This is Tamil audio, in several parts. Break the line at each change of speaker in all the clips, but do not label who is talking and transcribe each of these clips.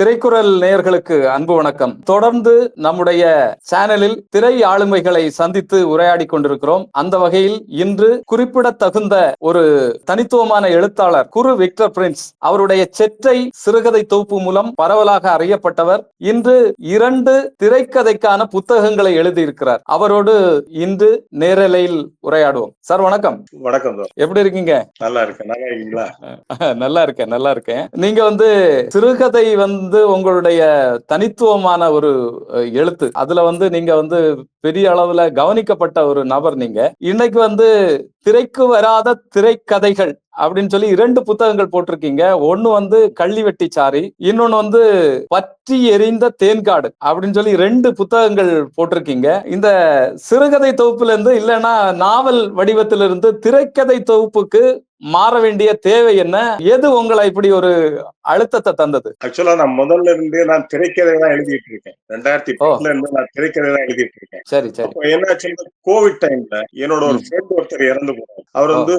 திரைக்குறள் நேயர்களுக்கு அன்பு வணக்கம். தொடர்ந்து நம்முடைய சேனலில் திரை ஆளுமைகளை சந்தித்து உரையாடி கொண்டிருக்கிறோம். அந்த வகையில் இன்று குறிப்பிடத்தகுந்த ஒரு தனித்துவமான எழுத்தாளர் குரு விக்டர் பிரின்ஸ் அவருடைய செற்றை சிறுகதை தொகுப்பு மூலம் பரவலாக அறியப்பட்டவர். இன்று இரண்டு திரைக்கதைக்கான புத்தகங்களை எழுதியிருக்கிறார். அவரோடு இன்று நேரலையில் உரையாடுவோம். சார் வணக்கம்.
வணக்கம்
எப்படி இருக்கீங்க?
நல்லா இருக்கேன். நல்லா
இருக்கேன் நல்லா இருக்கேன். நீங்க வந்து சிறுகதை வந்து உங்களுடைய தனித்துவமான ஒரு எழுத்து. அதுல வந்து நீங்க வந்து பெரிய அளவுல கவனிக்கப்பட்ட ஒரு நபர் நீங்க. இன்னைக்கு வந்து திரைக்கு வராத திரைக்கதைகள் அப்படின்னு சொல்லி இரண்டு புத்தகங்கள் போட்டிருக்கீங்க. ஒன்னு வந்து கள்ளிவெட்டி சாரி இன்னொன்னு வந்து பற்றி எரிந்த தேன்காடு அப்படின்னு சொல்லி ரெண்டு புத்தகங்கள் போட்டிருக்கீங்க. இந்த சிறுகதை தொகுப்புல இருந்து இல்லைன்னா நாவல் வடிவத்திலிருந்து திரைக்கதை தொகுப்புக்கு மாற வேண்டிய தேவை என்ன? எது உங்களை இப்படி ஒரு அழுத்தத்தை தந்தது?
ஆக்சுவலா நான் முதல்ல இருந்தே நான் திரைக்கதை தான் எழுதிட்டு இருக்கேன். ரெண்டாயிரத்தி பத்துல இருந்து நான் திரைக்கதை தான் எழுதிட்டு இருக்கேன்.
சரி சரி.
அப்போ என்னாச்சுன்னா கோவிட் டைம்ல என்னோட ஒரு ஃப்ரெண்ட் ஒருத்தர் இறந்து போனார். அவர் வந்து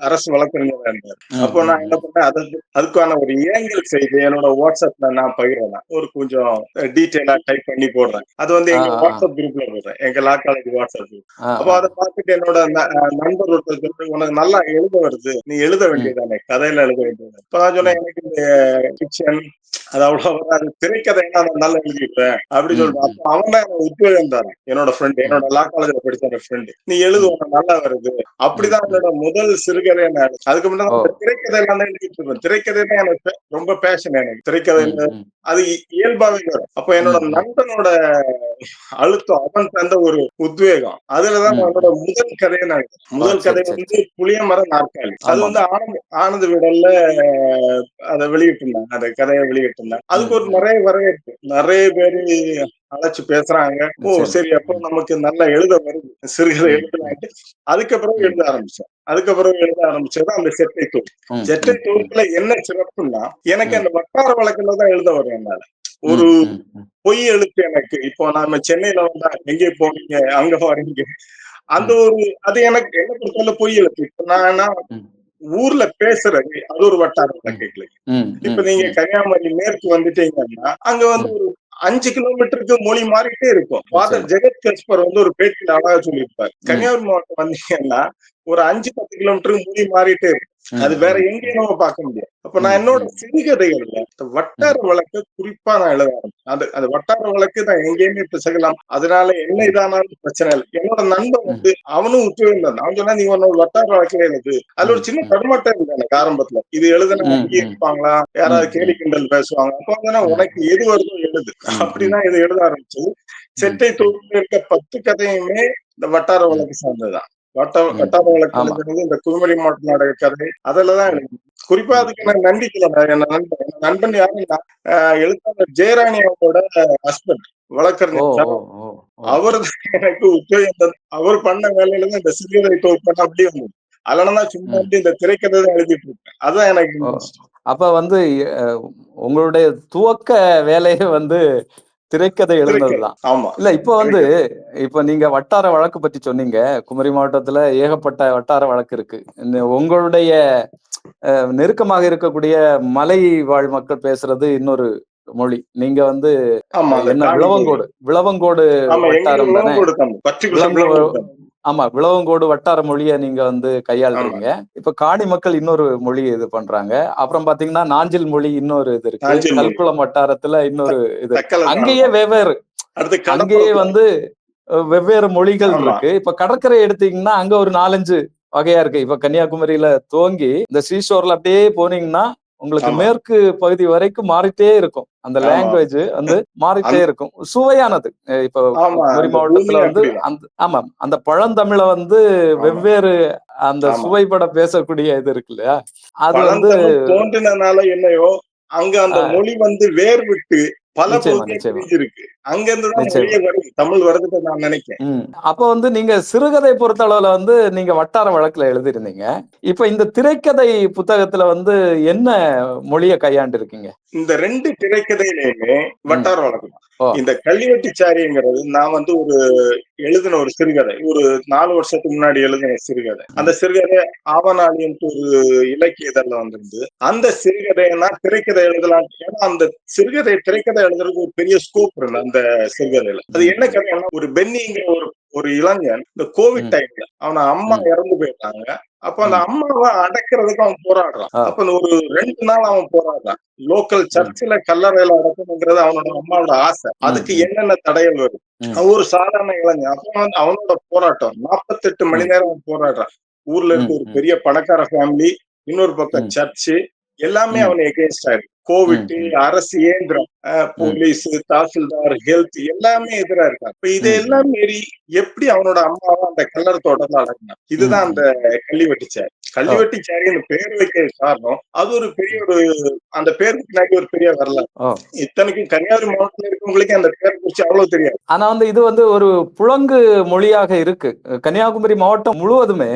அரசு வழக்கறிஞரா இருந்தார். அப்போ நான் என்ன பண்ணேன்? அதுக்கு அதுக்கான ஒரு ஏங்கல் செய்து என்னோட வாட்ஸ்அப்ல நான் பகிர்றேன். ஒரு கொஞ்சம் டீட்டெயிலா டைப் பண்ணி போடுறேன். அது வந்து எங்க. வாட்ஸ்அப் குரூப்ல போடுறேன். எங்க லா காலேஜ் வாட்ஸ்அப் குரூப் அப்போ அதை பார்த்துட்டு என்னோட நண்பர் ஒருத்தர் உனக்கு நல்லா எழுத வருது. நீ எழுத வேண்டியதானே கதையில எழுத வேண்டியது இப்ப நான் சொன்னேன் எனக்கு இந்த ஃபிக்ஷன் அது அவ்வளவு வராது. திரைக்கதை நான் நல்லா எழுதிப்பேன் அப்படி
ம்,
சொல்லிட்டு அப்ப அவன் தான் உத்வேகம் தரான் என்னோட ஃப்ரெண்ட் என்னோட லா காலேஜ்ல படிச்ச ஃப்ரெண்டு நீ எழுது உனக்கு நல்லா வருது. அப்படிதான் என்னோட முதல் சிறுகதை நான். அதுக்கு முன்னாடி திரைக்கதை எல்லாம் தான் திரைக்கதை தான் எனக்கு ரொம்ப பேஷன் எனக்கு
ம்.
அது இயல்பாவே வரும் அப்ப என்னோட. நண்பனோட அழுத்தம் அவன் தந்த ஒரு உத்வேகம் அதுலதான். என்னோட முதல் கதையை நான். முதல் கதை. வந்து புளியமர நாற்காலி அது. வந்து ஆனந்த ஆனந்த விடல்ல அதை வெளியிட்டிருந்தாங்க அந்த கதையை வெளியிட்டிருந்தாங்க அதுக்கு ஒரு. நிறைய வரவேற்பு நிறைய பேரு அழைச்சு பேசுறாங்க. ஓ
சரி.
அப்போ நமக்கு நல்லா எழுத வருது. சிறுகதை எழுதலான்ட்டு அதுக்கப்புறம். எழுத ஆரம்பிச்சேன் அதுக்கப்புறம் எழுத ஆரம்பிச்சது அந்த செட்டை தொகுப்பு செட்டை தொகுப்புல என்ன சிறப்புன்னா எனக்கு. அந்த வட்டார வழக்குல தான் எழுத வரும் என்னால. ஒரு. பொய் எழுத்து எனக்கு. இப்போ நாம சென்னையில வந்தா எங்கே போறீங்க அங்க வரீங்க. அந்த ஒரு அது எனக்கு என்ன பொறுத்தவரை பொய் எழுத்து. இப்ப நான். ஊர்ல பேசுறது அது ஒரு வட்டார வழக்குகள் இப்ப நீங்க. கன்னியாகுமரி மேற்கு வந்துட்டீங்கன்னா அங்க வந்து ஒரு அஞ்சு கிலோமீட்டருக்கு மொழி மாறிட்டே இருக்கும் ஃபாதர். ஜெகத் கஸ்பர் வந்து ஒரு பேட்டியில அழகா சொல்லியிருப்பாரு. கன்னியாகுமரி மாவட்டம் வந்தீங்கன்னா ஒரு அஞ்சு பத்து கிலோமீட்டருக்கு மொழி மாறிட்டே இருக்கும் அது வேற. எங்கேயும் நம்ம பார்க்க முடியாது. அப்ப நான் என்னோட. சிறுகதைகள்ல இந்த வட்டார வழக்கு குறிப்பா நான் எழுத ஆரம்பிச்சேன். அந்த அந்த வட்டார வழக்கு நான் எங்கேயுமே பிசகலாம் அதனால என்ன இதானாலும் பிரச்சனை இல்லை. என்னோட நண்பன் வந்து அவனும் தான் அவன் சொன்னா நீ உன்னோட வட்டார வழக்கில எழுது. அதுல ஒரு சின்ன. தடுமாட்டம் இருக்கு எனக்கு ஆரம்பத்துல. இது எழுதுனா. இருப்பாங்களா? யாராவது கேலி கிண்டல் பேசுவாங்க அப்ப வந்து. உனக்கு எது வருதோ எழுது.
ம்,
அப்படிதான் இது எழுத ஆரம்பிச்சது. செட்டை தொகுப்புல இருக்க பத்து கதையுமே இந்த வட்டார. வழக்கு சார்ந்ததுதான். வட்ட. வட்டார வழக்கு இந்த குமரி மாவட்ட நாடக கதை அதுலதான் குறிப்பா. அதுக்கு நான் நம்பிக்கை என்ன நண்பன் என் நண்பன் யாருன்னா எழுத்தாளர் ஜெயராணி அவங்களோட ஹஸ்பண்ட் வழக்கறிஞர். அவர் எனக்கு உத்வேகம் அவர் பண்ண வேலையில தான் இந்த சிறுகதை தொகுப்பு அப்படியே வந்தது அதனால தான் சும்மா. வந்து இந்த திரைக்கதை தான் எழுதிட்டு இருக்கேன் அதான் எனக்கு.
அப்ப வந்து உங்களுடைய துவக்க வேலையே வந்து திரைக்கதை எழுதுனதுதான்.
ஆமா.
இல்ல இப்ப வந்து இப்ப நீங்க வட்டார வழக்கு பத்தி சொன்னீங்க. குமரி மாவட்டத்துல ஏகப்பட்ட வட்டார வழக்கு இருக்கு. உங்களுடைய நெருக்கமாக இருக்கக்கூடிய மலை வாழ் மக்கள் பேசுறது இன்னொரு மொழி. நீங்க வந்து என்ன விளவங்கோடு விளவங்கோடு வட்டாரம் தானே. ஆமா விளவங்கோடு வட்டார மொழியை நீங்க வந்து கையாளுறீங்க. இப்ப காணி மக்கள் இன்னொரு மொழி இது பண்றாங்க. அப்புறம் பாத்தீங்கன்னா நாஞ்சில் மொழி இன்னொரு இது இருக்கு. கல்குளம் வட்டாரத்துல இன்னொரு இது. அங்கேயே வெவ்வேறு. அங்கேயே வந்து வெவ்வேறு மொழிகள். இருக்கு. இப்ப கடற்கரை எடுத்தீங்கன்னா அங்க ஒரு நாலஞ்சு வகையா இருக்கு. இப்ப கன்னியாகுமரியில துவங்கி இந்த ஸ்ரீஷோர்ல அப்படியே போனீங்கன்னா உங்களுக்கு. மேற்கு பகுதி வரைக்கும் மாறிட்டே இருக்கும் அந்த. லாங்குவேஜ் வந்து மாறிட்டே இருக்கும் சுவையானது இப்ப
அந்த
மாவட்டத்துல வந்து. அந்த ஆமா அந்த பழந்தமிழை வந்து. வெவ்வேறு அந்த
ஆமா.
சுவைபட பேசக்கூடிய இது இருக்கு இல்லையா அது வந்து
தோன்றினால என்னையோ அங்க அந்த. மொழி வந்து வேர் விட்டு பல. பிரிஞ்சிருக்கு அங்க இருந்து தமிழ் வருதுன்னு நான் நினைக்கிறேன்.
அப்ப வந்து நீங்க சிறுகதை பொறுத்தளவுல வந்து நீங்க வட்டார வழக்குல எழுதியிருந்தீங்க. இப்ப இந்த திரைக்கதை புத்தகத்துல வந்து என்ன மொழிய கையாண்டு இருக்கீங்க
இந்த ரெண்டு திரைக்கதையிலுமே வட்டார வழக்கம்
ஓ.
இந்த கல்வெட்டிச்சாரிங்கிறது நான் வந்து ஒரு எழுதின ஒரு சிறுகதை. ஒரு நாலு வருஷத்துக்கு முன்னாடி எழுதின சிறுகதை. அந்த சிறுகதை ஆவணாளின்ட்டு ஒரு இலக்கிய இதழ்ல வந்திருந்து அந்த சிறுகதையை நான் திரைக்கதை எழுதலாம் ஏன்னா அந்த சிறுகதை திரைக்கதை எழுதுறதுக்கு ஒரு பெரிய ஸ்கோப் இருக்கு அந்த சிறுகதையில அது என்ன கதைன்னா ஒரு பென்னிங்கிற ஒரு ஒரு இளைஞன் இந்த கோவிட். டைம்ல அவன அம்மா. இறந்து போயிட்டாங்க அப்ப அந்த அம்மாவை அடக்கிறதுக்கு அவன் போராடுறான். அப்ப ஒரு ரெண்டு நாள் அவன் போராடுறான் லோக்கல் சர்ச்சில் கல்லறையில அடக்கணுங்கிறது அவனோட அம்மாவோட ஆசை அதுக்கு. என்னென்ன தடைகள் வரும். அவன் ஒரு சாதாரண இளைஞன் அப்ப வந்து அவனோட போராட்டம் நாற்பத்தெட்டு மணி நேரம் அவன் போராடுறான் ஊர்ல இருக்க ஒரு. பெரிய பணக்கார ஃபேமிலி இன்னொரு பக்கம். சர்ச்சு எல்லாமே. அவன் எகேன்ஸ்ட் ஆயிருக்கு கோவிட். அரசு இயந்திரம் போலீஸ் தாசில்தார் ஹெல்த் எல்லாமே எதிரா இருக்காங்க. இப்ப இதெல்லாம் மீறி எப்படி அவனோட அம்மாவை அந்த கல்லறை தோட்டத்துல அடக்கினான் இதுதான். அந்த கள்ளிவெட்டிச்சாரி கள்ளிவெட்டிச்சாரின்னு பேர் வைக்க காரணம் அது ஒரு பெரிய ஒரு அந்த பேருக்கு பின்னாடி ஒரு பெரிய வரலாறு. இத்தனைக்கும் கன்னியாகுமரி மாவட்டத்துல இருக்கவங்களுக்கு அந்த பேர் குறிச்சு அவ்வளவு தெரியாது.
ஆனா வந்து இது வந்து ஒரு புழங்கு மொழியாக இருக்கு. கன்னியாகுமரி மாவட்டம் முழுவதுமே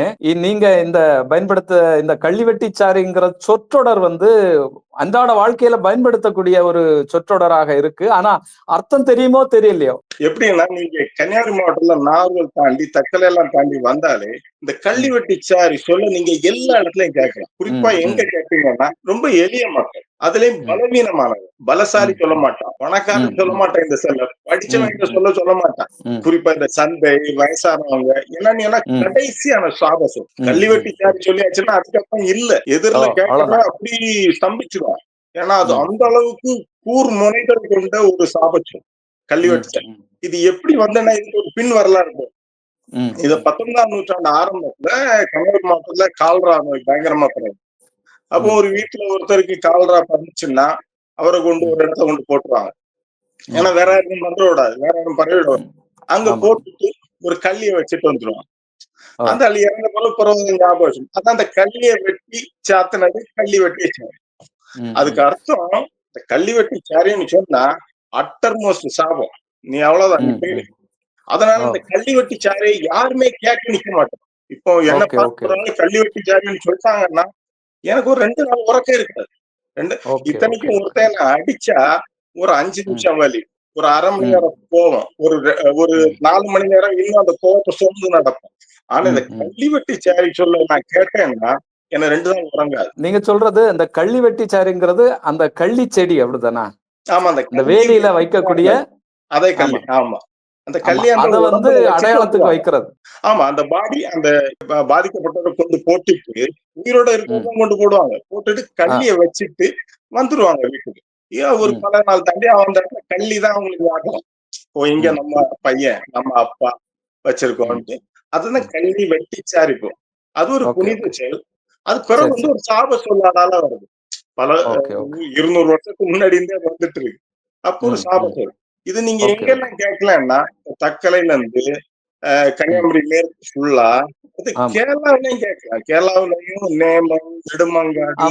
நீங்க இந்த பயன்படுத்த இந்த கள்ளிவெட்டிச்சாரிங்கிற சொற்றொடர் வந்து அன்றாட வாழ்க்கையில பயன்படுத்தக்கூடிய ஒரு சொற்றொடராக இருக்கு. ஆனா அர்த்தம் தெரியுமோ தெரியலையோ?
எப்படின்னா நீங்க கன்னியாகுமரி மாவட்டத்துல நார்வல் தாண்டி தக்கலை எல்லாம் தாண்டி வந்தாலே இந்த கள்ளிவெட்டிச்சாரி சொல்ல நீங்க எல்லா இடத்துலயும் கேட்கலாம். குறிப்பா எங்க கேட்பீங்கன்னா ரொம்ப எளிய மக்கள். அதுலயும் பலசாரி
ம்.
சொல்ல மாட்டான். பணக்காரன் சொல்ல. மாட்டான் இந்த செல்ல. படிச்சவங்க சொல்ல சொல்ல மாட்டான். குறிப்பா இந்த சந்தை வயசானவங்க என்னன்னு. கடைசியான சாபசம். கள்ளிவெட்டி சாரி சொல்லியாச்சுன்னா அதுக்கப்புறம் இல்ல. எதிரில
அவ்வளவுதான்.
அப்படி ஸ்தம்பிச்சிருவான் ஏன்னா அது. அந்த அளவுக்கு கூர் முனைகள் கொண்ட ஒரு சாபச்சம்
ம்,
இது எப்படி வந்தேன்னா இதுக்கு ஒரு பின் வரலாறு இருக்கு.
ம்.
இத பத்தொன்பதாம் நூற்றாண்டு ஆரம்பத்துல கன்னியாகுமரி மாவட்டத்துல கால்ரா நோய் பயங்கரமா பரவும் அப்போ. ஒரு வீட்டுல ஒருத்தருக்கு கால்ரா பரவுச்சுன்னா அவரை கொண்டு ஒரு இடத்துல கொண்டு போட்டுருவாங்க ஏன்னா வேற பண்ற விடாது வேற யாரும் பரவி விடாது அங்க. போட்டுட்டு ஒரு கல்லிய வச்சுட்டு வந்துருவாங்க. அந்த அள்ளி இறந்த பிறகு பிறகு ஞாபகம் அதான் அந்த கல்லிய வெட்டி சாத்தினது கள்ளி வெட்டி அதுக்கு அர்த்தம் இந்த கள்ளி வெட்டி சாரின்னு சொன்னா அட்டர்மோஸ்ட் சாபம் நீ அவ்வளவுதான். அதனால. இந்த கள்ளி வெட்டி சாரை யாருமே கேட்க நிக்க மாட்டோம் இப்போ என்ன. பார்க்கறவங்க கள்ளி வெட்டி சாரின்னு சொல்லிட்டாங்கன்னா எனக்கு ஒரு ரெண்டு நாள் உறக்கம் இருக்காது ரெண்டு இத்தனைக்கும். ஒருத்தன் அடிச்சா ஒரு அஞ்சு. நிமிஷம் வலி ஒரு அரை மணி. நேரம் கோவம் ஒரு ஒரு. நாலு மணி நேரம் இன்னும் அந்த கோவத்தை சொந்து நடக்கும் ஆனா இந்த
ம், ம்.
கள்ளி வெட்டி சாரி சொல்ல நான் கேட்டேன்னா என்ன ரெண்டு நாள் உறங்காது
நீங்க சொல்றது இந்த கள்ளி வெட்டிச்சாரிங்கிறது அந்த கள்ளி செடி அப்படிதானா?
ஆமா அந்த
வேலியில
வெட்டி
வைக்கக்கூடிய
அதே கள்ளி ஆமா. அந்த
அத வந்து அடையாளத்துக்கு. வைக்கிறது.
ஆமா அந்த பாடி அந்த பாதிக்கப்பட்டவரை கொண்டு போட்டுட்டு உயிரோட இருக்கிறவங்க கொண்டு போடுவாங்க. போட்டுட்டு கள்ளிய வச்சுட்டு வந்துருவாங்க வீட்டுக்கு. ஏன் ஒரு. பல நாள் தாண்டி அந்த இடத்துல கள்ளி தான் அவங்களுக்கு ஆகலாம் ஓ இங்க. நம்ம பையன் நம்ம அப்பா வச்சிருக்கோம்ட்டு. அதுதான் கள்ளி வெட்டி சாரிப்போம் அது ஒரு புனித செயல். அது பிறகு வந்து. ஒரு சாப சொல்லாதால வருது பல. இருநூறு வருஷத்துக்கு முன்னாடி இருந்தே வந்துட்டு இருக்கு அப்போ ஒரு சாப. சொல் இது நீங்க எங்கெல்லாம் கேட்கலாம்னா தக்கலையில இருந்து கன்னியாகுமரி மேற்கு ஃபுல்லா அது. கேரளாவிலையும் கேட்கலாம் கேரளாவிலையும் நேமம் நெடுமங்காடி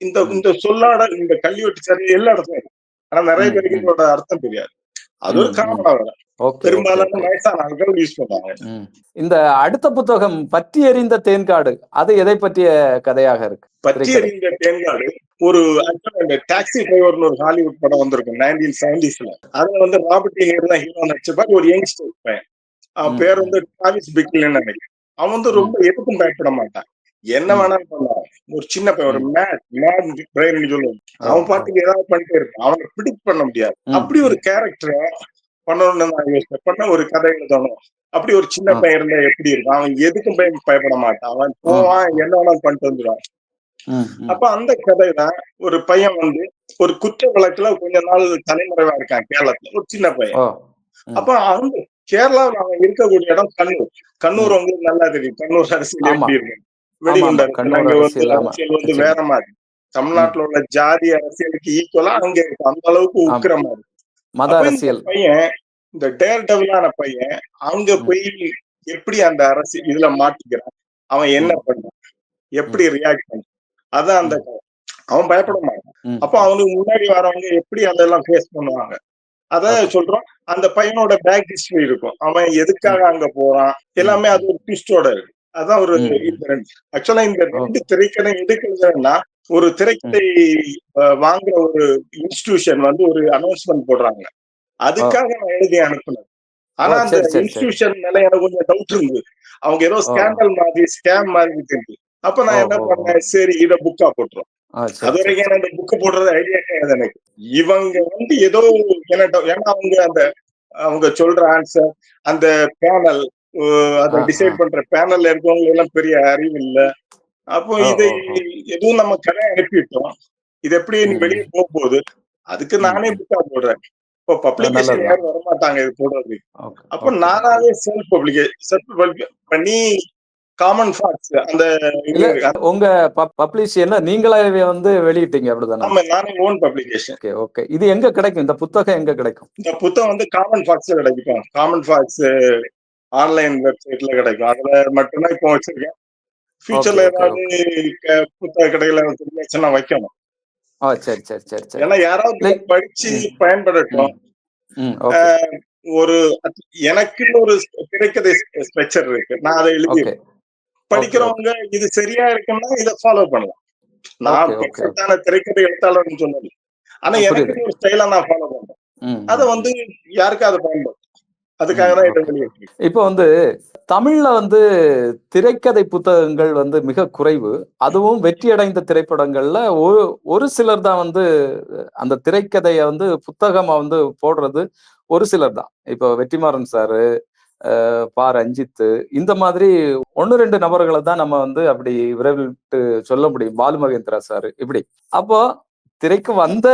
இந்த. இந்த சொல்லாட இந்த கல்வெட்டு சரி எல்லா இடத்துலயும் ஆனா நிறைய பேருக்கு. இதோட அர்த்தம் தெரியாது அது ஒரு
ம், ம்.
காமனா வரும்
ஓகே ஓகே
பெரும்பாலான
ஓகே.
வயசான ஆட்கள் யூஸ் பண்ணுவாங்க.
இந்த அடுத்த புத்தகம் பற்றி எறிந்த தேன்காடு அது எதை பற்றிய கதையாக இருக்கு?
பற்றி. எறிந்த தேன்காடு ஒரு டாக்ஸி டிரைவர்னு ஒரு ஹாலிவுட் படம் வந்திருக்கும் நைன்டீன் செவன்டிஸ்ல அதுல வந்து ராபர்ட் நீர் தான் ஹீரோ நடிச்சப்பாரு ஒரு யங்ஸ்டர் பையன். அவன் பேர். வந்து டிராவிஸ் பிக்லின்னு நினைக்கிறேன் அவன் வந்து ரொம்ப எதுக்கும் பயப்பட மாட்டான். என்ன. வேணாலும் பண்ணுவான் ஒரு சின்ன பையன் ஒரு. மேட் மேட் பிரெயின் சொல்லுவான்
ஓ,
அவன்
ஓ.
பாட்டுக்கு ஏதாவது பண்ணிட்டே இருப்பான். அவனை பிடிக் பண்ண முடியாது. அப்படி ஒரு. கேரக்டரை பண்ணணும்னு நான் யோசிச்சேன் பண்ண ஒரு கதை எழுதணும் அப்படி ஒரு சின்ன. பையன் இருந்தா எப்படி இருக்கும்? அவன் எதுக்கும் பய பயப்பட மாட்டான். அவன் போவான் என்ன வேணாலும் பண்ணிட்டு வந்துடுவான். அப்ப அந்த கதை தான் ஒரு பையன் வந்து ஒரு குற்ற வழக்குல கொஞ்ச நாள் தலைமறைவா இருக்கான் கேரளத்துல. ஒரு சின்ன பையன். அப்ப அந்த கேரளாவில் அவன் இருக்கக்கூடிய இடம் கண்ணூர். கண்ணூர் உங்களுக்கு நல்லா தெரியும். கண்ணூர் அரசியல். எப்படி இருக்கு அரசியல் வந்து
அரசியல்.
அரசியல். வேற மாதிரி. தமிழ்நாட்டுல உள்ள ஜாதி அரசியலுக்கு ஈக்குவலா அங்க இருக்கு. அந்த அளவுக்கு
ஆமா.
உக்கிரமா இருக்கு
அரசியல்.
பையன் இந்த டேர் டெவலான பையன் அங்க. போய் எப்படி அந்த அரசு இதுல மாட்டிக்கிறான்? அவன் என்ன. பண்றான்? எப்படி ரியாக்ட் பண்றான்? அதான் அந்த. அவன் பயப்பட மாட்டான். அப்போ அவனுக்கு முன்னாடி வரவங்க எப்படி அதெல்லாம் ஃபேஸ் பண்ணுவாங்க? அத. சொல்றோம். அந்த பையனோட பேக் ஹிஸ்டரி இருக்கும். அவன் எதுக்காக அங்க போறான்? எல்லாமே அது ஒரு ட்விஸ்டோட இருக்கு. அதான் ஒரு. இந்த ஆக்சுவலா இந்த ரெண்டு திரைக்கதை எடுக்கிறதுன்னா ஒரு திரைக்கதை அஹ், வாங்குற ஒரு இன்ஸ்டிடியூஷன் வந்து ஒரு அனௌன்ஸ்மெண்ட் போடுறாங்க அதுக்காக நான் எழுதி அனுப்புனேன் ஆனா அந்த. இன்ஸ்டிடியூஷன் மேல எனக்கு கொஞ்சம் டவுட் இருந்தது அவங்க ஏதோ. ஸ்கேண்டல் மாதிரி ஸ்கேம் மாதிரி இருக்கு அப்ப நான் என்ன. பண்ணேன் சரி இத புக்கா போட்டுரும் அது வரைக்கும். எனக்கு புக் போடுறது ஐடியா கிடையாது எனக்கு இவங்க வந்து ஏதோ என்ன ஏன்னா அவங்க அந்த அவங்க சொல்ற ஆன்சர் அந்த பேனல் அதை டிசைட். பண்ற பேனல்ல இருக்கவங்க எல்லாம் பெரிய அறிவு இல்ல அப்போ இதை. எதுவும் நம்ம கடை அனுப்பிட்டோம் இது எப்படி நீ வெளியே போக போகுது அதுக்கு நானே. புக்கா போடுறேன் இப்போ பப்ளிகேஷன். யாரும் வரமாட்டாங்க இது போடுறது அப்போ. நானாவே செல்ஃப் பப்ளிகேஷன் செல்ஃப் பண்ணி காமன் ஃபாக்ஸ் அந்த.
உங்க பப்ளிஷியர்ல நீங்களாவே வந்து வெளியிட்டீங்க அப்படிதானே
ஆமா நானே ஓன் பப்ளிகேஷன்
ஓகே ஓகே இது எங்க கிடைக்கும் இந்த புத்தகம் எங்க கிடைக்கும்
இந்த புத்தகம் வந்து காமன் ஃபாக்ஸ்ல கிடைக்கும் காமன் ஃபாக்ஸ் ஆன்லைன் வெப்சைட்ல கிடைக்கும். அதுல மட்டும்தான் இப்போ வச்சிருக்கேன். ஃபியூச்சர்ல ஏதாவது புத்தக கடையில வச்சிருந்துச்சுன்னா வைக்கணும்.
சரி சரி சரி சரி.
ஏன்னா யாராவது. படிச்சு. பயன்படட்டும் ஒரு எனக்கு ஒரு திரைக்கதை ஸ்ட்ரக்சர் இருக்கு. நான் அதை எழுதி படிக்கிறவங்க இது சரியா இருக்குன்னா இதை ஃபாலோ பண்ணலாம். நான் பெர்ஃபெக்டான திரைக்கதை எழுத்தாளர்னு சொன்னது ஆனா எனக்கு. ஒரு ஸ்டைலா நான் ஃபாலோ பண்றேன். அதை வந்து யாருக்கும் அதை பயன்படும் அதுக்காக தான்
இப்போ வந்து தமிழ்ல வந்து திரைக்கதை புத்தகங்கள் வந்து மிக குறைவு. அதுவும் வெற்றி அடைந்த திரைப்படங்கள்ல ஒரு ஒரு சிலர் தான் வந்து அந்த திரைக்கதையை வந்து புத்தகமா வந்து போடுறது ஒரு சிலர் தான். இப்போ வெற்றிமாறன் சாரு பா ரஞ்சித்து இந்த மாதிரி ஒன்னு ரெண்டு நபர்களை தான் நம்ம வந்து அப்படி விரைவிட்டு சொல்ல முடியும். பாலு மகேந்திரா சாரு இப்படி. அப்போ திரைக்கு வந்த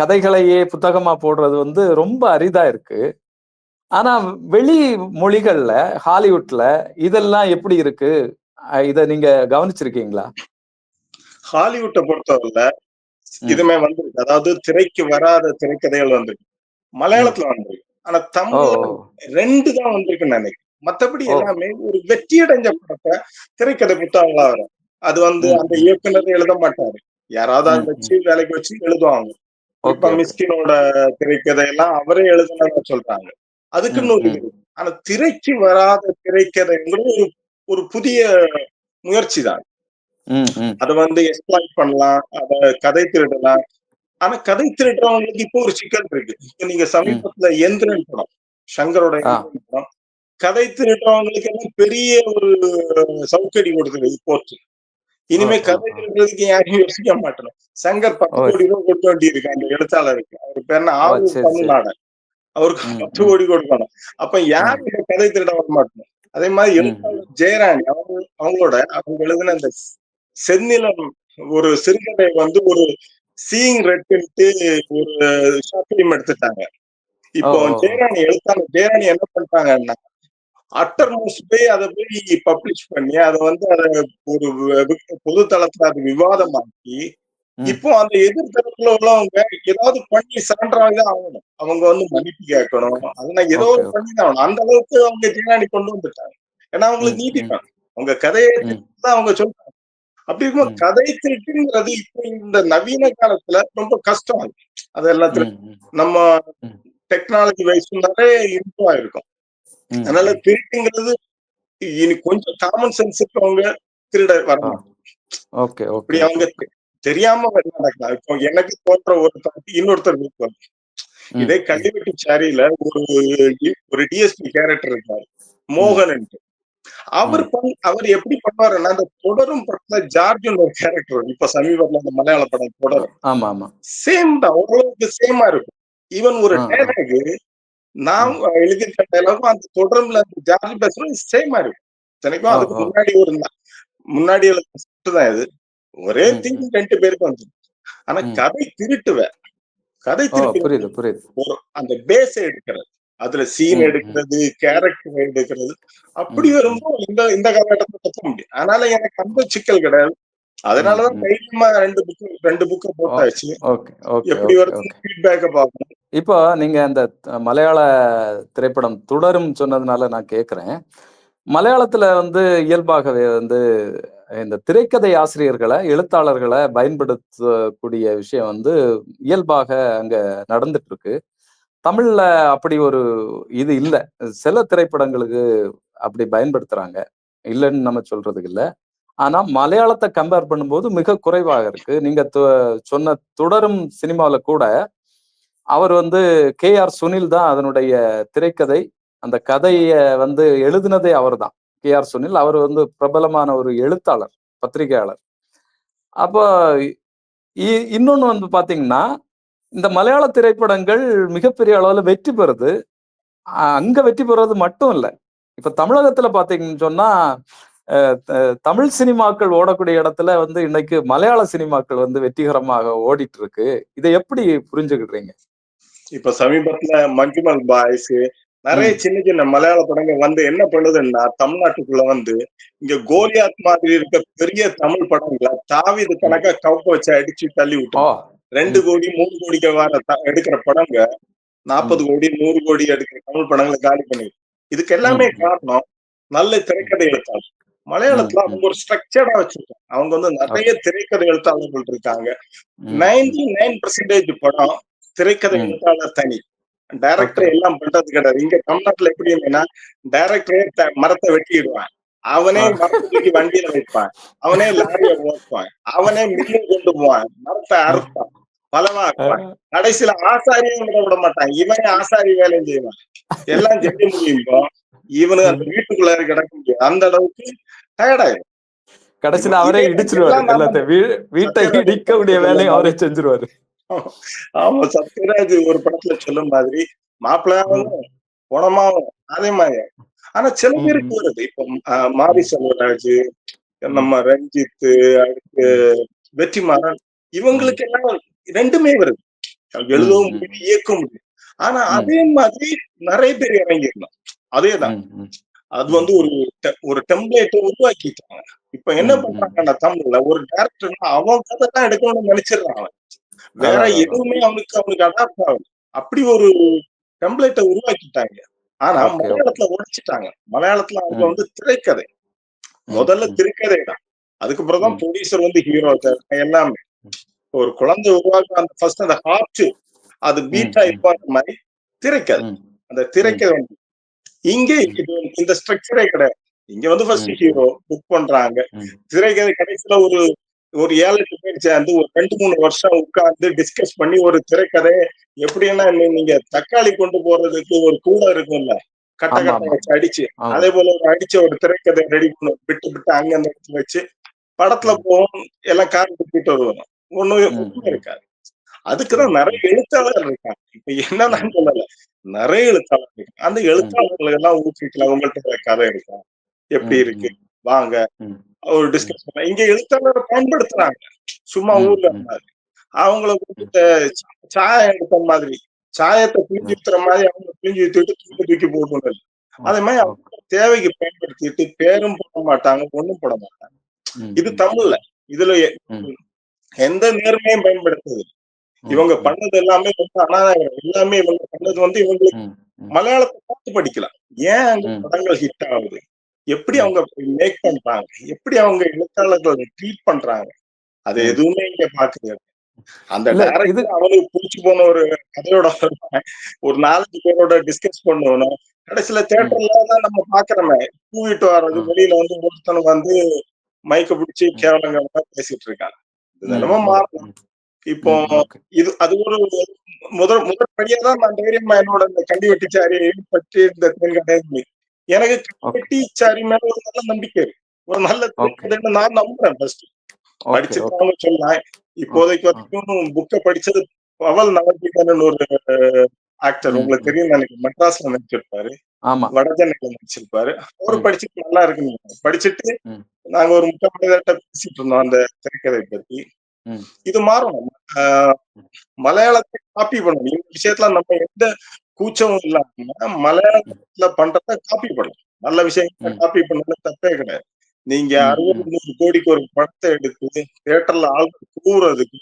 கதைகளையே புத்தகமா போடுறது வந்து ரொம்ப அரிதா இருக்கு. ஆனா வெளி மொழிகள்ல ஹாலிவுட்ல இதெல்லாம் எப்படி இருக்கு? இத நீங்க கவனிச்சிருக்கீங்களா?
ஹாலிவுட்டை பொறுத்தவரையில. இதுமே வந்திருக்கு. அதாவது திரைக்கு வராத திரைக்கதைகள் வந்திருக்கு. மலையாளத்துல வந்திருக்கு. ஆனா
ஓ.
ரெண்டு தான் வந்திருக்குன்னு நினைக்கிறேன். மத்தபடி. எல்லாமே ஒரு வெற்றி அடைஞ்ச படத்தை திரைக்கதை புத்தகங்களா வரும். அது வந்து அந்த. இயக்குனர் எழுத மாட்டாரு. யாராவது அதை வச்சு வேலைக்கு வச்சு எழுதுவாங்க. இப்ப மிஸ்கினோட திரைக்கதை எல்லாம் அவரே எழுதுனதா சொல்றாங்க. அதுக்குன்னு ஒரு. ஆனா திரைக்கு வராத திரைக்கதைங்கிறது ஒரு ஒரு புதிய முயற்சி தான். அதை வந்து எக்ஸ்பிளாய்ட் பண்ணலாம் அதை கதை திருடலாம். ஆனா கதை திருடுறவங்களுக்கு இப்போ ஒரு சிக்கல் இருக்கு. இப்ப நீங்க சமீபத்துல எந்திரன் படம் சங்கரோட படம் கதை திருடுறவங்களுக்கு எல்லாம் பெரிய ஒரு சவுக்கடி கொடுக்குது போச்சு இனிமே கதை. திருடுறதுக்கு யாரும் யோசிக்க மாட்டோம் சங்கர் பத்து. கோடி ரூபாய் கொடுக்க வேண்டியிருக்கு அந்த எழுத்தாளருக்கு. அவர் பேர் என்ன
ஓ,
அவருக்கு பத்து. கோடி கொடுக்கணும் அப்ப யார் இந்த கதை திருட வர மாட்டோம் அதே மாதிரி. எழுத்தாளர் ஜெயராணி அவங்க அவங்களோட அவங்க எழுதின அந்த செந்நிலம் ஒரு சிறுகதை வந்து ஒரு சீயிங் ரெட்டுன்ட்டு ஒரு ஷார்ட் எடுத்துட்டாங்க இப்போ. ஜெயராணி எழுத்தாளர் ஜெயராணி என்ன பண்றாங்கன்னா அட்டர் மோஸ்ட் போய் அதை போய் பப்ளிஷ் பண்ணி அதை வந்து அதை ஒரு பொது தளத்துல அது விவாதமாக்கி. இப்போ அந்த எதிர்த்தரப்புல உள்ளவங்க ஏதாவது பண்ணி சரண்டராக தான் ஆகணும். அவங்க வந்து மன்னிப்பு கேட்கணும். அதெல்லாம் ஏதோ ஒரு பண்ணி தான் ஆகணும். அந்த அளவுக்கு அவங்க ஜெயராணி கொண்டு வந்துட்டாங்க. ஏன்னா அவங்களுக்கு
ம்,
நீட்டிப்பாங்க. அவங்க கதையை. தான் அவங்க சொல்றாங்க. அப்படி இருக்கும்போது
ம்.
கதை திருட்டுங்கிறது இப்போ இந்த நவீன காலத்துல ரொம்ப கஷ்டம் அது. அது எல்லாத்துலயும். நம்ம. டெக்னாலஜி வைஸ்னாலே இம்ப்ரூவ் ஆயிருக்கும். அதனால. திருட்டுங்கிறது இனி கொஞ்சம் காமன் சென்ஸ் இருக்கவங்க திருட. வரணும்.
ஓகே
அவங்க தெரியாம நடக்கலாம். இப்போ எனக்கு தோன்ற ஒரு பார்ட்டி இன்னொருத்தர் இருப்பார்
ம்,
இதே
ம்.
கள்ளிவெட்டி சாரியில ஒரு ஒரு டிஎஸ்பி கேரக்டர் இருக்காரு. மோகன் அவர் பண் அவர் எப்படி பண்ணுவாருன்னா அந்த தொடரும் படத்துல ஜார்ஜ் ஒரு கேரக்டர் இப்ப சமீபத்துல அந்த மலையாள படம் தொடரும்.
ஆமா ஆமா.
சேம் தான். ஓரளவுக்கு சேமா இருக்கும். ஈவன் ஒரு. டைலாக் நான் எழுதியிருக்க டைலாகும் அந்த தொடர்ல அந்த ஜார்ஜ் பேசுறது சேமா இருக்கும். இத்தனைக்கும் அதுக்கு. முன்னாடி ஒரு முன்னாடி தான் இது. ஒரே
ம்,
திங்
ம்.
ரெண்டு பேருக்கு வந்து. ஆனா. கதை திருட்டுவேன் கதை திருட்டு
புரியுது
ஒரு அந்த பேஸ எடுக்கிறது. அதுல சீன். எடுக்கிறது கேரக்டர் எடுக்கிறது. அப்படி. வரும்போது இந்த இந்த காலகட்டத்துல கத்த முடியும். அதனால எனக்கு அந்த சிக்கல் கிடையாது. அதனாலதான். தைரியமா ரெண்டு புக்கு ரெண்டு புக்கை போட்டாச்சு.
ஓகே ஓகே
எப்படி வருது ஃபீட்பேக்கை பார்க்கணும்
இப்போ நீங்க அந்த மலையாள திரைப்படம் தொடரும் சொன்னதுனால நான் கேட்குறேன் மலையாளத்துல வந்து இயல்பாகவே வந்து இந்த திரைக்கதை ஆசிரியர்களை எழுத்தாளர்களை பயன்படுத்தக்கூடிய விஷயம் வந்து இயல்பாக அங்க நடந்துட்டு இருக்கு தமிழ்ல அப்படி ஒரு இது இல்லை. சில திரைப்படங்களுக்கு அப்படி பயன்படுத்துறாங்க. இல்லைன்னு நம்ம சொல்றதுக்கு இல்லை. ஆனா மலையாளத்தை கம்பேர் பண்ணும்போது மிக குறைவாக இருக்கு. நீங்க சொன்ன தொடரும் சினிமாவில கூட அவர் வந்து கே ஆர் சுனில் தான் அதனுடைய திரைக்கதை அந்த கதையை வந்து எழுதினதே அவர் தான் கே ஆர் சுனில் அவர் வந்து பிரபலமான ஒரு எழுத்தாளர் பத்திரிகையாளர். அப்போ இன்னொன்று இன்னொன்னு வந்து பாத்தீங்கன்னா இந்த மலையாள திரைப்படங்கள் மிகப்பெரிய அளவுல வெற்றி பெறுது. அங்கே அங்க வெற்றி பெறுவது மட்டும் இல்ல. இப்ப தமிழகத்துல பாத்தீங்கன்னு சொன்னா தமிழ் சினிமாக்கள் ஓடக்கூடிய இடத்துல வந்து இன்னைக்கு மலையாள சினிமாக்கள் வந்து வெற்றிகரமாக ஓடிட்டு இருக்கு. இதை எப்படி புரிஞ்சுக்கிடுறீங்க?
இப்ப சமீபத்துல மஞ்சுமல் பாய்ஸ் நிறைய. சின்ன சின்ன மலையாள படங்கள் வந்து என்ன பண்ணுதுன்னா தமிழ்நாட்டுக்குள்ள வந்து இங்க கோலியாத் மாதிரி இருக்க பெரிய தமிழ் படங்களை தாவிது கணக்கா கவுக்க வச்சு அடிச்சு தள்ளி விட்டு
ஓ
ரெண்டு கோடி மூணு கோடிக்கு வர எடுக்கிற படங்க நாற்பது கோடி நூறு கோடி எடுக்கிற தமிழ் படங்களை காலி பண்ணிருக்கு இதுக்கு எல்லாமே. காரணம் நல்ல திரைக்கதை எழுத்தாளர். மலையாளத்துல அவங்க ஒரு ஸ்ட்ரக்சர்டா வச்சிருக்காங்க. அவங்க வந்து நிறைய திரைக்கதை எழுத்தாளர்கள் இருக்காங்க. நைன்டி நைன் பர்சன்டேஜ் படம் திரைக்கதை. எழுத்தாளர் தனி. டைரக்டர். எல்லாம் பண்றது கிடையாது. இங்க தமிழ்நாட்டுல எப்படி இருந்ததுன்னா டைரக்டரே மரத்தை வெட்டிடுவான். அவனே
ஆ.
மரத்தை தூக்கி வண்டியில வைப்பான். அவனே லாரிய ஓட்டுவான். அவனே மில்லு கொண்டு போவான். மரத்தை அறுப்பான். பலவாக்குவான் கடைசியில ஆசாரியும் விட விட மாட்டான். இவனே ஆசாரி வேலையும் செய்வான். எல்லாம் செய்ய முடியும்போ இவனு அந்த வீட்டுக்குள்ள கிடக்க முடியாது. அந்த அளவுக்கு டயர்டாயிரும்
கடைசியில அவரே இடிச்சிருவாரு எல்லாத்தையும். வீட்டை இடிக்கக்கூடிய வேலையும் அவரே செஞ்சிருவாரு.
ஆமா சத்யராஜ் ஒரு படத்துல சொல்லும் மாதிரி. மாப்பிள்ளையாவும் குணமாவும் அதே மாதிரி ஆனா சில பேருக்கு வருது. இப்ப மாரி செல்வராஜ் நம்ம ரஞ்சித் அடுத்து வெற்றிமாறன் இவங்களுக்கு எல்லாம் ரெண்டுமே வருது. எழுதவும். முடியும் இயக்கவும் முடியும். ஆனா. அதே மாதிரி நிறைய பேர் இறங்கிடலாம் அதேதான். அது வந்து ஒரு ஒரு டெம்ப்ளேட்டை உருவாக்கிட்டாங்க. இப்ப என்ன. பண்றாங்கன்னா தமிழ்ல ஒரு டேரக்டர்னா அவன் கதை தான் எடுக்கணும்னு நினைச்சிடுறான் அவன் வேற. எதுவுமே அவனுக்கு அவனுக்கு அடாப்ட் ஆகல அப்படி ஒரு டெம்ப்ளேட்டை உருவாக்கிட்டாங்க ஆனா. மலையாளத்துல உடைச்சிட்டாங்க மலையாளத்துல அவங்க. வந்து திரைக்கதை முதல்ல. திரைக்கதை தான் அதுக்கப்புறம் தான். ப்ரொடியூசர் வந்து ஹீரோ எல்லாமே ஒரு குழந்தை உருவாக்க அந்த ஃபர்ஸ்ட் அந்த ஹார்ட் அது பீட்டா
ம்.
இப்போ அந்த மாதிரி திரைக்கதை. அந்த திரைக்கதை வந்து இங்கே இது இந்த ஸ்ட்ரக்சரே கிடையாது இங்க வந்து ஃபர்ஸ்ட். ஹீரோ புக் பண்றாங்க. திரைக்கதை கடைசியில ஒரு ஒரு ஏழு பேர் சேர்ந்து ஒரு ரெண்டு மூணு வருஷம் உட்கார்ந்து டிஸ்கஸ் பண்ணி ஒரு திரைக்கதை எப்படின்னா நீங்க தக்காளி கொண்டு போறதுக்கு ஒரு கூட இருக்கும்ல கட்ட கட்ட. வச்சு அடிச்சு. அதே போல ஒரு அடிச்ச ஒரு திரைக்கதை ரெடி பண்ணும் விட்டு விட்டு அங்க அந்த இடத்துல வச்சு படத்துல போவோம் எல்லாம் கார் தூக்கிட்டு வருவோம். ஒண்ணும் இருக்காது. அதுக்குதான் நிறைய எழுத்தாளர் இருக்காங்க. இப்ப என்னன்னு சொல்லல நிறைய எழுத்தாளர் இருக்காங்க. அந்த எழுத்தாளர்கள் எல்லாம் ஊக்குவிக்கலாம் உங்கள்கிட்ட கதை இருக்கா? எப்படி இருக்கு? வாங்க. ஒரு பண்ண இங்க எழுத்தாளரை பயன்படுத்துறாங்க சும்மா ஊர்ல. மாதிரி அவங்கள சா- சாயம் எடுத்த மாதிரி சாயத்தை பிழிஞ்சு ஊத்துற மாதிரி அவங்க பிழிஞ்சு ஊத்திட்டு தூக்கி தூக்கி போட்டு அதே மாதிரி அவங்க தேவைக்கு பயன்படுத்திட்டு பேரும் போட மாட்டாங்க ஒண்ணும் போட மாட்டாங்க. இது தமிழ்ல இதுல. எந்த நேர்மையும் பயன்படுத்துது இவங்க. பண்ணது எல்லாமே ரொம்ப அனாதாரம் எல்லாமே இவங்க பண்ணது வந்து இவங்களுக்கு. மலையாளத்தை பார்த்து படிக்கலாம் ஏன் அங்க. படங்கள் ஹிட் ஆகுது எப்படி. அவங்க மேக் பண்றாங்க எப்படி அவங்க எழுத்தாளர்கள் ட்ரீட் பண்றாங்க அது. எதுவுமே இங்க பாக்குது அந்த
இது-
அவனுக்கு புடிச்சு போன ஒரு கதையோட. ஒரு நாலஞ்சு பேரோட டிஸ்கஸ் பண்ணுவோம் கடைசியில தியேட்டர்ல தான் நம்ம பாக்குறோமே தூக்கிட்டு வர்றது. வெளியில வந்து ஒருத்தன் வந்து மைக்க பிடிச்சி கேவலங்க பேசிட்டு இருக்காங்க இது
ம்.
என்னமோ மாறலாம்
ம்.
இப்போ. இது அது ஒரு முதல் முதல் படியா தான் நான் தைரியமா என்னோட இந்த கண்டி வெட்டிச்சாரியை பற்றி இந்த தென்கடை எனக்கு கண்டி வெட்டிச்சாரி மேல ஒரு நல்ல நம்பிக்கை. ஒரு நல்ல நான் நம்புறேன் ஃபர்ஸ்ட். படிச்சிருக்காங்க சொல்லலாம் இப்போதைக்கு வரைக்கும் புக்கை படிச்சது பவல் நவர்பிகன் ஒரு ஆக்டர் உங்களுக்கு. தெரியும் நினைக்கிறேன். மெட்ராஸ்ல நடிச்சிருப்பாரு.
ஆமா.
வடஜனையில நடிச்சிருப்பாரு. அவரு. படிச்சுட்டு நல்லா இருக்குன்னு படிச்சுட்டு. நாங்க ஒரு நேரத்தை பேசிட்டு இருந்தோம் அந்த திரைக்கதை பத்தி. இது மாறணும். மலையாளத்தை காப்பி பண்ணணும். இந்த விஷயத்துல நம்ம எந்த கூச்சமும் இல்லாம மலையாளத்துல பண்றத காப்பி பண்ணலாம் நல்ல விஷயங்களை. காப்பி பண்ணல தப்பே கிடையாது. நீங்க அறுபது நூறு கோடிக்கு ஒரு படத்தை எடுத்து தியேட்டர்ல ஆள் கூறுறதுக்கு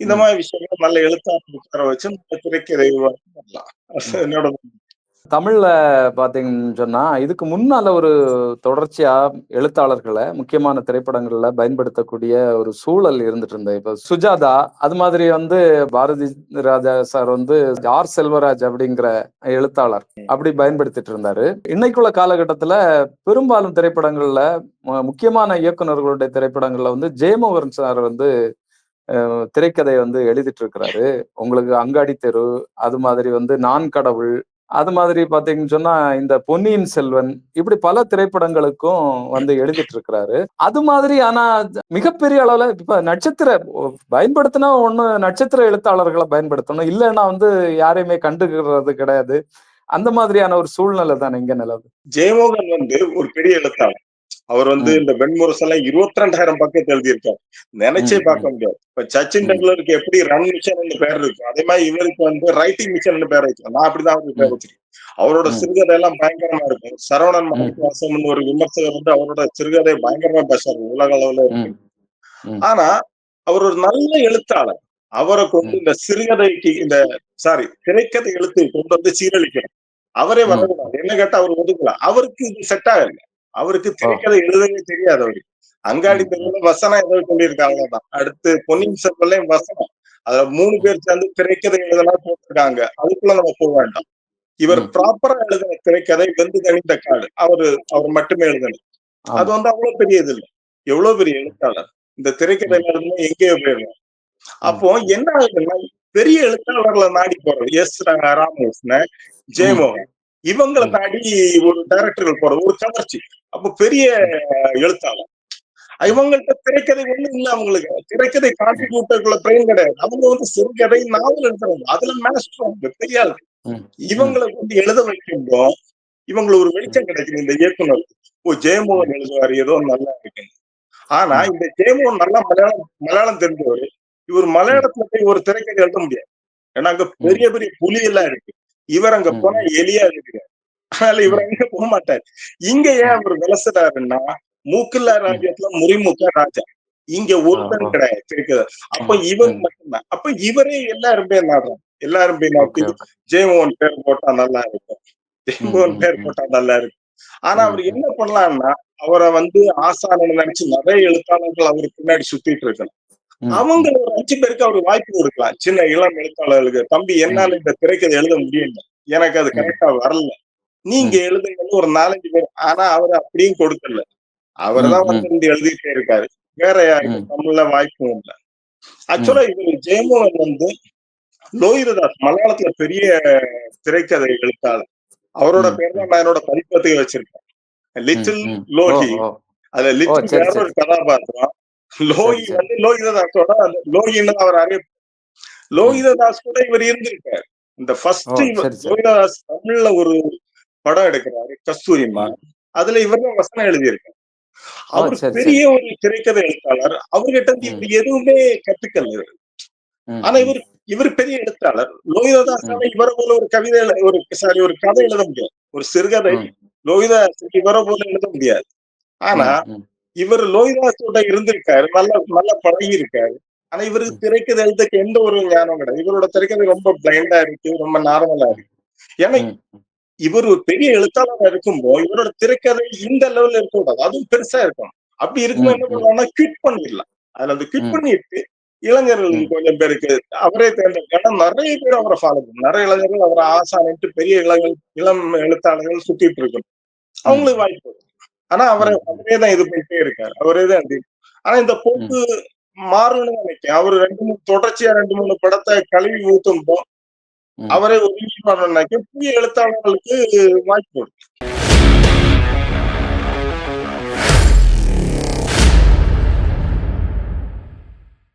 இந்த. மாதிரி விஷயங்கள் நல்ல எழுத்தாளர் உட்கார வச்சு திரைக்கதை உருவாக்கி பண்ணலாம் என்னோட
தமிழ்ல பாத்தீங்கன்னு சொன்னா இதுக்கு முன்னால ஒரு தொடர்ச்சியா எழுத்தாளர்களை முக்கியமான திரைப்படங்கள்ல பயன்படுத்தக்கூடிய ஒரு சூழல் இருந்துட்டு இருந்தது இப்ப சுஜாதா அது மாதிரி வந்து பாரதி ராஜா சார் வந்து ஆர் செல்வராஜ் அப்படிங்கிற எழுத்தாளர் அப்படி பயன்படுத்திட்டு இருந்தாரு இன்னைக்குள்ள காலகட்டத்துல பெரும்பாலும் திரைப்படங்கள்ல முக்கியமான இயக்குனர்களுடைய திரைப்படங்கள்ல வந்து ஜெயமோகன் சார் வந்து திரைக்கதை வந்து எழுதிட்டு இருக்கிறாரு உங்களுக்கு அங்காடி தெரு அது மாதிரி வந்து நான் கடவுள் அது மாதிரி பாத்தீங்கன்னு சொன்னா இந்த பொன்னியின் செல்வன் இப்படி பல திரைப்படங்களுக்கும் வந்து எழுதிட்டு இருக்கிறாரு அது மாதிரி ஆனா மிகப்பெரிய அளவுல இப்ப நட்சத்திர பயன்படுத்தினா ஒண்ணு நட்சத்திர எழுத்தாளர்களை பயன்படுத்தணும். இல்லைன்னா வந்து யாரையுமே கண்டுக்கிறது கிடையாது. அந்த மாதிரியான ஒரு சூழ்நிலை தானே இங்க நிலவு
ஜெயமோகன் வந்து ஒரு பெரிய எழுத்தாளர். அவர் வந்து. இந்த வெண்முரசெல்லாம் இருபத்தி ரெண்டாயிரம் பக்கத்து எழுதியிருக்காரு நினைச்சே பார்க்க முடியாது இப்ப சச்சின். டெண்டுலருக்கு எப்படி ரன் மிஷன் பேர் இருக்கும் அதே மாதிரி இவருக்கு வந்து ரைட்டிங் மிஷன் பேர் வச்சிருக்கேன் நான் அப்படிதான் அவருக்கு பேர். வச்சிருக்கேன் அவரோட. சிறுகதை எல்லாம் பயங்கரமா இருக்கும் சரவணன்
ம்.
மணிவாசம்னு ஒரு விமர்சகர் வந்து அவரோட சிறுகதை பயங்கரமா பேசுறாரு உலக அளவுல இருக்கு. ஆனா அவர் ஒரு நல்ல எழுத்தாளர் அவரை கொண்டு. இந்த சிறுகதைக்கு இந்த சாரி திரைக்கதை எழுத்து கொண்டு வந்து சீரழிக்கணும் அவரே. வரக்கூடாது என்ன கேட்டா அவர் ஒதுக்கலாம் அவருக்கு இது செட் ஆகல அவருக்கு. திரைக்கதை எழுதவே தெரியாது அவருக்கு. அங்காடி. தெருவுல வசனம் ஏதோ சொல்லியிருக்காங்க தான் அடுத்து பொன்னியின் செல்வன்லயும் வசனம். அதுல மூணு பேர் சேர்ந்து திரைக்கதை எழுதலாம் போட்டிருக்காங்க. அதுக்குள்ள நம்ம போக வேண்டாம். இவர். ப்ராப்பரா எழுதின திரைக்கதை வெந்து தனித்த காடு. அவரு அவர் மட்டுமே எழுதணும் அது வந்து அவ்வளவு பெரிய இது இல்லை. எவ்வளவு பெரிய எழுத்தாளர். இந்த திரைக்கதை. எழுதணும் எங்கேயோ போயிடலாம்
ம்.
அப்போ என்ன ஆகுதுன்னா பெரிய எழுத்தாளர்களை நாடி போறது. எஸ் ராமகிருஷ்ணன். ஜெயமோகன். இவங்களை. நாடி ஒரு டைரக்டர்கள் போறது ஒரு கவர்ச்சி அப்போ பெரிய. எழுத்தாளர் இவங்கள்ட்ட திரைக்கதை ஒண்ணும் இல்ல அவங்களுக்கு திரைக்கதை
ம்.
கான்ட்ரிபியூட்டருக்குள்ள பிரெயின் கிடையாது அவங்க வந்து சிறுகதை நாவல் எழுதுறாங்க அதுல மேஸ்டர் அவங்க பெரிய ஆளு. இவங்களை வந்து எழுத வைக்கும்போது இவங்களுக்கு ஒரு. வெளிச்சம் கிடைக்கும் இந்த இயக்குனர் ஓ ஜெயமோகன். எழுதுவாரு ஏதோ நல்லா இருக்கு ஆனா. இந்த ஜெயமோகன் நல்லா மலையாளம் மலையாளம் தெரிஞ்சவர் இவர். மலையாளத்துல போய் ஒரு திரைக்கதை எழுத முடியாது ஏன்னா அங்க. பெரிய பெரிய புலி எல்லாம் இருக்கு இவர் அங்க. போனா. எலியா இருக்கு அதனால இவர். அங்க போக மாட்டார் இங்க ஏன். அவர் விளசுறாருன்னா மூக்கில்லா
ம்.
ராஜ்யத்துல முறிமுக்க ராஜா இங்க. ஒருத்தன். கிடையாது அப்ப. இவர். மட்டும்தான் அப்ப இவரே எல்லாரும் நாடுறாங்க எல்லாரும் நாட்டி ஜெயமோகன் பேர் போட்டா நல்லா இருக்கும். ஜெயமோகன். பேர். போட்டா நல்லா இருக்கும் ஆனா. அவர். என்ன பண்ணலாம்னா அவரை வந்து ஆசானு நினைச்சு நிறைய எழுத்தாளர்கள் அவருக்கு பின்னாடி சுத்திட்டு இருக்கணும். அவங்க. ஒரு அஞ்சு பேருக்கு அவர் வாய்ப்பு கொடுக்கலாம் சின்ன இளம் எழுத்தாளர்களுக்கு தம்பி. என்னால இந்த திரைக்கதை எழுத முடியல எனக்கு அது. கரெக்டா வரல நீங்க. எழுதுங்கன்னு ஒரு நாலஞ்சு பேர் ஆனா அவர் அப்படியும் கொடுக்கல அவர்
ம்.
தான்
ம்.
வந்து எழுதிட்டே இருக்காரு வேற யாருக்கு. தமிழ்ல வாய்ப்பும் இல்ல. ஆக்சுவலா இவர் ஜெயமோகன் வந்து லோகிததாஸ் மலையாளத்துல பெரிய திரைக்கதை எழுத்தாளர் அவரோட. பேர் தான். நான் என்னோட பதிப்பத்துக்கு வச்சிருக்கேன். லிட்டில். லோகி. அதுல. லிட்டில் ஒரு கதாபாத்திரம் லோகி வந்து லோகிததாஸோட லோகின்னு அவர் அறிய. லோகிததாஸ் கூட இவர் இருந்திருக்காரு இந்த. ஃபர்ஸ்ட்
சரி
லோகிததாஸ் தமிழ்ல ஒரு படம் எடுக்கிறாரு கஸ்தூரிமா. அதுல இவர் தான் வசனம் எழுதியிருக்காரு. அவர் பெரிய ஒரு திரைக்கதை எழுத்தாளர் அவர்கிட்ட. இவர் எதுவுமே கத்துக்கல இவர். ஆனா. இவர் இவர் பெரிய எழுத்தாளர் லோகிததாஸால
ம்.
இவரை போல ஒரு கவிதை ஒரு சாரி ஒரு கதை எழுத முடியாது ஒரு சிறுகதை. லோகிதாஸ் இவரை போல எழுத முடியாது ஆனா. இவர் லோகிதாஸோட இருந்திருக்காரு நல்ல நல்லா பழகி இருக்காரு ஆனா இவருக்கு. திரைக்கதை எழுதுக்கு எந்த ஒரு ஞானம் கிடையாது இவரோட திரைக்கதை ரொம்ப பிளைண்டா இருக்கு ரொம்ப நார்மலா இருக்கு ஏன்னா. இவர் ஒரு பெரிய எழுத்தாளரா இருக்கும்போது இவரோட திரைக்கதை இந்த லெவல்ல இருக்கக்கூடாது அதுவும் பெருசா இருக்கும் அப்படி இருக்கும்போது
ம்.
என்ன. பண்ணலாம்னா குவிட் பண்ணிடலாம் அதுல அந்த குவிட். பண்ணிட்டு இளைஞர்களுக்கு
ம்.
கொஞ்சம் பேருக்கு அவரே தேர்ந்தெடுக்க நிறைய பேர் அவரை ஃபாலோ பண்ணும் நிறைய இளைஞர்கள் அவரை ஆசானிட்டு பெரிய இளைஞர் இளம் எழுத்தாளர்கள் சுத்திட்டு இருக்கணும். அவங்களுக்கு வாய்ப்பு இருக்கு. ஆனா அவரை. அவரே தான் இது பண்ணிட்டே இருக்காரு அவரே தான் ஆனா இந்த. போக்கு மாறும்னு நினைக்கிறேன் அவர் ரெண்டு மூணு தொடர்ச்சியா ரெண்டு மூணு படத்தை கழுவி ஊத்தும். அவரே பண்ண நினைக்கிறேன் புதிய எழுத்தாளர்களுக்கு வாய்ப்பு இருக்கு